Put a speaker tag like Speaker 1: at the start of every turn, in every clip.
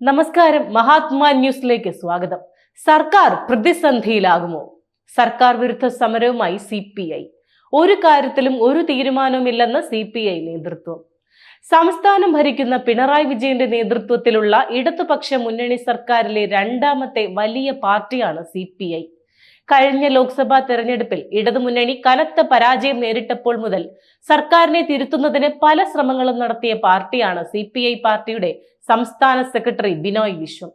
Speaker 1: നമസ്കാരം. മഹാത്മാ ന്യൂസിലേക്ക് സ്വാഗതം. സർക്കാർ പ്രതിസന്ധിയിലാകുമോ? സർക്കാർ വിരുദ്ധ സമരവുമായി സി പി ഐ. ഒരു കാര്യത്തിലും ഒരു തീരുമാനവുമില്ലെന്ന് സി പി ഐ നേതൃത്വം. സംസ്ഥാനം ഭരിക്കുന്ന പിണറായി വിജയന്റെ നേതൃത്വത്തിലുള്ള ഇടതുപക്ഷ മുന്നണി സർക്കാരിലെ രണ്ടാമത്തെ വലിയ പാർട്ടിയാണ് സി പി ഐ. കഴിഞ്ഞ ലോക്സഭാ തെരഞ്ഞെടുപ്പിൽ ഇടതുമുന്നണി കനത്ത പരാജയം നേരിട്ടപ്പോൾ മുതൽ സർക്കാരിനെ തിരുത്തുന്നതിന് പല ശ്രമങ്ങളും നടത്തിയ പാർട്ടിയാണ് സി പി ഐ പാർട്ടിയുടെ സംസ്ഥാന സെക്രട്ടറി ബിനോയ് വിശ്വം.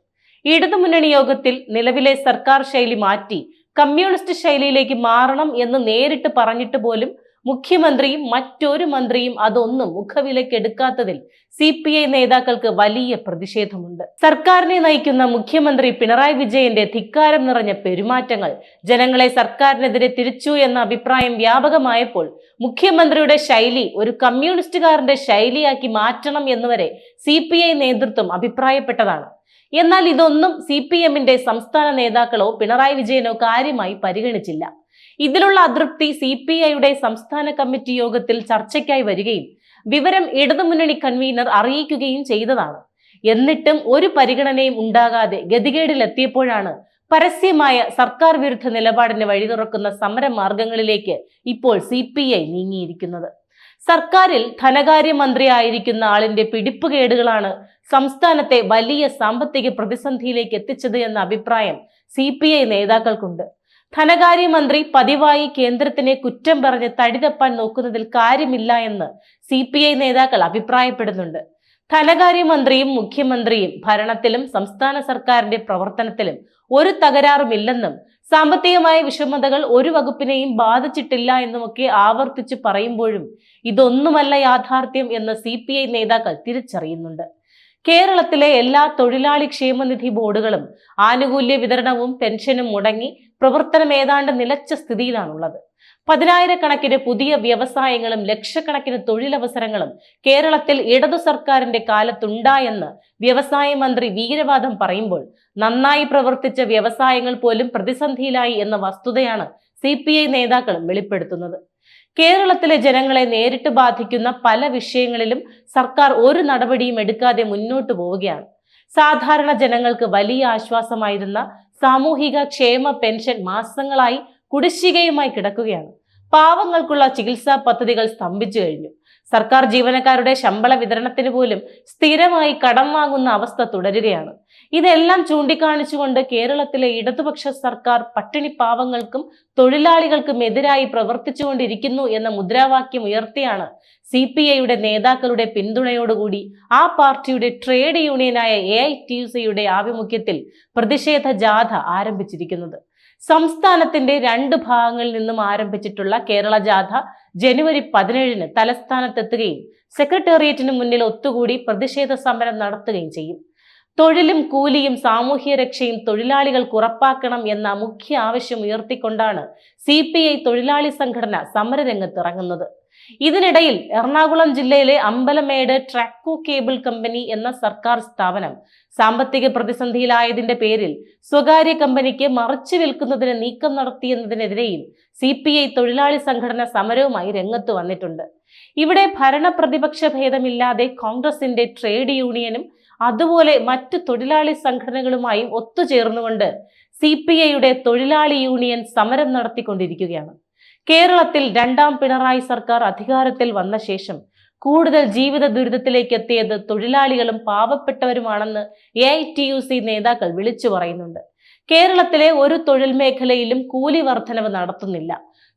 Speaker 1: ഇടതുമുന്നണി യോഗത്തിൽ നിലവിലെ സർക്കാർ ശൈലി മാറ്റി കമ്മ്യൂണിസ്റ്റ് ശൈലിയിലേക്ക് മാറണം എന്ന് നേരിട്ട് പറഞ്ഞിട്ട് പോലും മുഖ്യമന്ത്രിയും മറ്റൊരു മന്ത്രിയും അതൊന്നും മുഖവിലക്കെടുക്കാത്തതിൽ സി പി ഐ നേതാക്കൾക്ക് വലിയ പ്രതിഷേധമുണ്ട്. സർക്കാരിനെ നയിക്കുന്ന മുഖ്യമന്ത്രി പിണറായി വിജയന്റെ ധിക്കാരം നിറഞ്ഞ പെരുമാറ്റങ്ങൾ ജനങ്ങളെ സർക്കാരിനെതിരെ തിരിച്ചു എന്ന അഭിപ്രായം വ്യാപകമായപ്പോൾ മുഖ്യമന്ത്രിയുടെ ശൈലി ഒരു കമ്മ്യൂണിസ്റ്റുകാരന്റെ ശൈലിയാക്കി മാറ്റണം എന്നുവരെ സി പി ഐ നേതൃത്വം അഭിപ്രായപ്പെട്ടതാണ്. എന്നാൽ ഇതൊന്നും സി പി എമ്മിന്റെ സംസ്ഥാന നേതാക്കളോ പിണറായി വിജയനോ കാര്യമായി പരിഗണിച്ചില്ല. ഇതിലുള്ള അതൃപ്തി സി പി ഐയുടെ സംസ്ഥാന കമ്മിറ്റി യോഗത്തിൽ ചർച്ചയ്ക്കായി വരികയും വിവരം ഇടതുമുന്നണി കൺവീനർ അറിയിക്കുകയും ചെയ്തതാണ്. എന്നിട്ടും ഒരു പരിഗണനയും ഉണ്ടാകാതെ ഗതികേടിലെത്തിയപ്പോഴാണ് പരസ്യമായ സർക്കാർ വിരുദ്ധ നിലപാടിന് വഴി തുറക്കുന്ന സമര മാർഗങ്ങളിലേക്ക് ഇപ്പോൾ സി പി ഐ നീങ്ങിയിരിക്കുന്നത്. സർക്കാരിൽ ധനകാര്യമന്ത്രി ആയിരിക്കുന്ന ആളിന്റെ പിടിപ്പുകേടുകളാണ് സംസ്ഥാനത്തെ വലിയ സാമ്പത്തിക പ്രതിസന്ധിയിലേക്ക് എത്തിച്ചത് എന്ന അഭിപ്രായം സി പി ഐ നേതാക്കൾക്കുണ്ട്. ധനകാര്യമന്ത്രി പതിവായി കേന്ദ്രത്തിനെ കുറ്റം പറഞ്ഞ് തടിതപ്പാൻ നോക്കുന്നതിൽ കാര്യമില്ല എന്ന് സി പി ഐ നേതാക്കൾ അഭിപ്രായപ്പെടുന്നുണ്ട്. ധനകാര്യമന്ത്രിയും മുഖ്യമന്ത്രിയും ഭരണത്തിലും സംസ്ഥാന സർക്കാരിന്റെ പ്രവർത്തനത്തിലും ഒരു തകരാറുമില്ലെന്നും സാമ്പത്തികമായ വിഷമതകൾ ഒരു വകുപ്പിനെയും ബാധിച്ചിട്ടില്ല എന്നുമൊക്കെ ആവർത്തിച്ച് പറയുമ്പോഴും ഇതൊന്നുമല്ല യാഥാർത്ഥ്യം എന്ന് സി നേതാക്കൾ തിരിച്ചറിയുന്നുണ്ട്. കേരളത്തിലെ എല്ലാ തൊഴിലാളി ക്ഷേമനിധി ബോർഡുകളും ആനുകൂല്യ വിതരണവും പെൻഷനും മുടങ്ങി പ്രവർത്തനം ഏതാണ്ട് നിലച്ച സ്ഥിതിയിലാണുള്ളത്. പതിനായിരക്കണക്കിന് പുതിയ വ്യവസായങ്ങളും ലക്ഷക്കണക്കിന് തൊഴിലവസരങ്ങളും കേരളത്തിൽ ഇടതു സർക്കാരിന്റെ കാലത്തുണ്ടായെന്ന് വ്യവസായ മന്ത്രി വീരവാദം പറയുമ്പോൾ നന്നായി പ്രവർത്തിച്ച വ്യവസായങ്ങൾ പോലും പ്രതിസന്ധിയിലായി എന്ന വസ്തുതയാണ് സി നേതാക്കളും വെളിപ്പെടുത്തുന്നത്. കേരളത്തിലെ ജനങ്ങളെ നേരിട്ട് ബാധിക്കുന്ന പല വിഷയങ്ങളിലും സർക്കാർ ഒരു നടപടിയും എടുക്കാതെ മുന്നോട്ടു പോവുകയാണ്. സാധാരണ ജനങ്ങൾക്ക് വലിയ ആശ്വാസമായിരുന്ന സാമൂഹിക ക്ഷേമ പെൻഷൻ മാസങ്ങളായി കുടിശ്ശികയുമായി കിടക്കുകയാണ്. പാവങ്ങൾക്കുള്ള ചികിത്സാ പദ്ധതികൾ സ്തംഭിച്ചു കഴിഞ്ഞു. സർക്കാർ ജീവനക്കാരുടെ ശമ്പള വിതരണത്തിന് പോലും സ്ഥിരമായി കടം വാങ്ങുന്ന അവസ്ഥ തുടരുകയാണ്. ഇതെല്ലാം ചൂണ്ടിക്കാണിച്ചുകൊണ്ട് കേരളത്തിലെ ഇടതുപക്ഷ സർക്കാർ പട്ടിണി പാവങ്ങൾക്കും തൊഴിലാളികൾക്കും എതിരായി പ്രവർത്തിച്ചുകൊണ്ടിരിക്കുന്നു എന്ന മുദ്രാവാക്യം ഉയർത്തിയാണ് സി പി ഐയുടെ നേതാക്കളുടെ പിന്തുണയോടുകൂടി ആ പാർട്ടിയുടെ ട്രേഡ് യൂണിയനായ എ ഐ ടി യു സിയുടെ ആഭിമുഖ്യത്തിൽ പ്രതിഷേധ ജാഥ ആരംഭിച്ചിരിക്കുന്നത്. സംസ്ഥാനത്തിന്റെ രണ്ട് ഭാഗങ്ങളിൽ നിന്നും ആരംഭിച്ചിട്ടുള്ള കേരള ജാഥ ജനുവരി പതിനേഴിന് തലസ്ഥാനത്തെത്തുകയും സെക്രട്ടേറിയറ്റിന് മുന്നിൽ ഒത്തുകൂടി പ്രതിഷേധ സമരം നടത്തുകയും ചെയ്യും. തൊഴിലും കൂലിയും സാമൂഹ്യ രക്ഷയും തൊഴിലാളികൾക്ക് ഉറപ്പാക്കണം എന്ന മുഖ്യ ആവശ്യം ഉയർത്തിക്കൊണ്ടാണ് സി പി ഐ തൊഴിലാളി സംഘടന സമരരംഗത്തിറങ്ങുന്നത് ഇതിനിടയിൽ എറണാകുളം ജില്ലയിലെ അമ്പലമേട് ട്രാക്കോ കേബിൾ കമ്പനി എന്ന സർക്കാർ സ്ഥാപനം സാമ്പത്തിക പ്രതിസന്ധിയിലായതിന്റെ പേരിൽ സ്വകാര്യ കമ്പനിക്ക് മറച്ചു വിൽക്കുന്നതിന് നീക്കം നടത്തിയെന്നതിനെതിരെയും സി പി ഐ തൊഴിലാളി സംഘടന സമരവുമായി രംഗത്ത് വന്നിട്ടുണ്ട്. ഇവിടെ ഭരണ പ്രതിപക്ഷ ഭേദമില്ലാതെ കോൺഗ്രസിന്റെ ട്രേഡ് യൂണിയനും അതുപോലെ മറ്റു തൊഴിലാളി സംഘടനകളുമായും ഒത്തുചേർന്നുകൊണ്ട് സി പി ഐയുടെ തൊഴിലാളി യൂണിയൻ സമരം നടത്തിക്കൊണ്ടിരിക്കുകയാണ്. കേരളത്തിൽ രണ്ടാം പിണറായി സർക്കാർ അധികാരത്തിൽ വന്ന ശേഷം കൂടുതൽ ജീവിത ദുരിതത്തിലേക്ക് എത്തിയത് തൊഴിലാളികളും പാവപ്പെട്ടവരുമാണെന്ന് A I T U C നേതാക്കൾ വിളിച്ചു പറയുന്നുണ്ട്. കേരളത്തിലെ ഒരു തൊഴിൽ മേഖലയിലും കൂലി വർധനവ് നടത്തുന്നില്ല.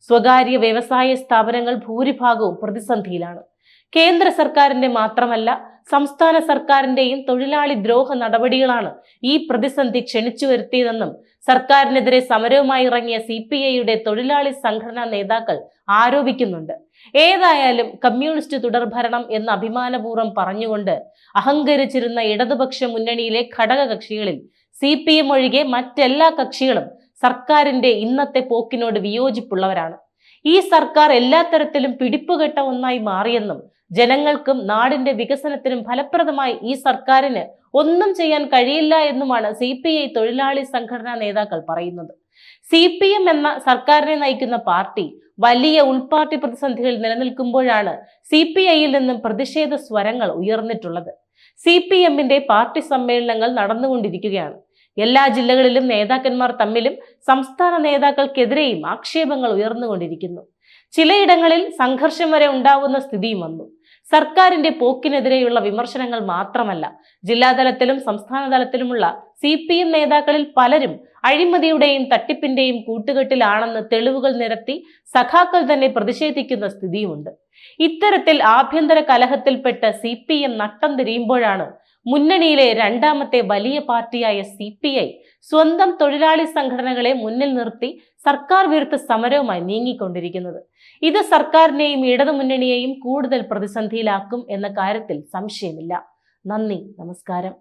Speaker 1: സ്വകാര്യ വ്യവസായ സ്ഥാപനങ്ങൾ ഭൂരിഭാഗവും പ്രതിസന്ധിയിലാണ്. കേന്ദ്ര സർക്കാരിന്റെ മാത്രമല്ല സംസ്ഥാന സർക്കാരിന്റെയും തൊഴിലാളി ദ്രോഹ നടപടികളാണ് ഈ പ്രതിസന്ധി ക്ഷണിച്ചു വരുത്തിയതെന്നും സർക്കാരിനെതിരെ സമരവുമായി ഇറങ്ങിയ സി പി ഐയുടെ തൊഴിലാളി സംഘടനാ നേതാക്കൾ ആരോപിക്കുന്നുണ്ട്. ഏതായാലും കമ്മ്യൂണിസ്റ്റ് തുടർഭരണം എന്ന് അഭിമാനപൂർവം പറഞ്ഞുകൊണ്ട് അഹങ്കരിച്ചിരുന്ന ഇടതുപക്ഷ മുന്നണിയിലെ ഘടകകക്ഷികളിൽ സി പി എം ഒഴികെ മറ്റെല്ലാ കക്ഷികളും സർക്കാരിന്റെ ഇന്നത്തെ പോക്കിനോട് വിയോജിപ്പുള്ളവരാണ്. ഈ സർക്കാർ എല്ലാ തരത്തിലും പിടിപ്പുകെട്ട ഒന്നായി മാറിയെന്നും ജനങ്ങൾക്കും നാടിന്റെ വികസനത്തിനും ഫലപ്രദമായി ഈ സർക്കാരിന് ഒന്നും ചെയ്യാൻ കഴിയില്ല എന്നുമാണ് സി പി ഐ തൊഴിലാളി സംഘടനാ നേതാക്കൾ പറയുന്നത്. സി പി എം എന്ന സർക്കാരിനെ നയിക്കുന്ന പാർട്ടി വലിയ ഉൾപാർട്ടി പ്രതിസന്ധികൾ നിലനിൽക്കുമ്പോഴാണ് സി പി ഐയിൽ നിന്നും പ്രതിഷേധ സ്വരങ്ങൾ ഉയർന്നിട്ടുള്ളത്. സി പി എമ്മിന്റെ പാർട്ടി സമ്മേളനങ്ങൾ നടന്നുകൊണ്ടിരിക്കുകയാണ്. എല്ലാ ജില്ലകളിലും നേതാക്കന്മാർ തമ്മിലും സംസ്ഥാന നേതാക്കൾക്കെതിരെയും ആക്ഷേപങ്ങൾ ഉയർന്നുകൊണ്ടിരിക്കുന്നു. ചിലയിടങ്ങളിൽ സംഘർഷം വരെ ഉണ്ടാവുന്ന സ്ഥിതിയും വന്നു. സർക്കാരിന്റെ പോക്കിനെതിരെയുള്ള വിമർശനങ്ങൾ മാത്രമല്ല ജില്ലാതലത്തിലും സംസ്ഥാന തലത്തിലുമുള്ള സി പി എം നേതാക്കളിൽ പലരും അഴിമതിയുടെയും തട്ടിപ്പിന്റെയും കൂട്ടുകെട്ടിലാണെന്ന് തെളിവുകൾ നിരത്തി സഖാക്കൾ തന്നെ പ്രതിഷേധിക്കുന്ന സ്ഥിതിയുമുണ്ട്. ഇത്തരത്തിൽ ആഭ്യന്തര കലഹത്തിൽപ്പെട്ട് സി പി എം നട്ടം തിരിയുമ്പോഴാണ് മുന്നണിയിലെ രണ്ടാമത്തെ വലിയ പാർട്ടിയായ സി പി ഐ സ്വന്തം തൊഴിലാളി സംഘടനകളെ മുന്നിൽ നിർത്തി സർക്കാർ വിരുദ്ധ സമരവുമായി നീങ്ങിക്കൊണ്ടിരിക്കുന്നത്. ഇത് സർക്കാരിനെയും ഇടതുമുന്നണിയെയും കൂടുതൽ പ്രതിസന്ധിയിലാക്കും എന്ന കാര്യത്തിൽ സംശയമില്ല. നന്ദി. നമസ്കാരം.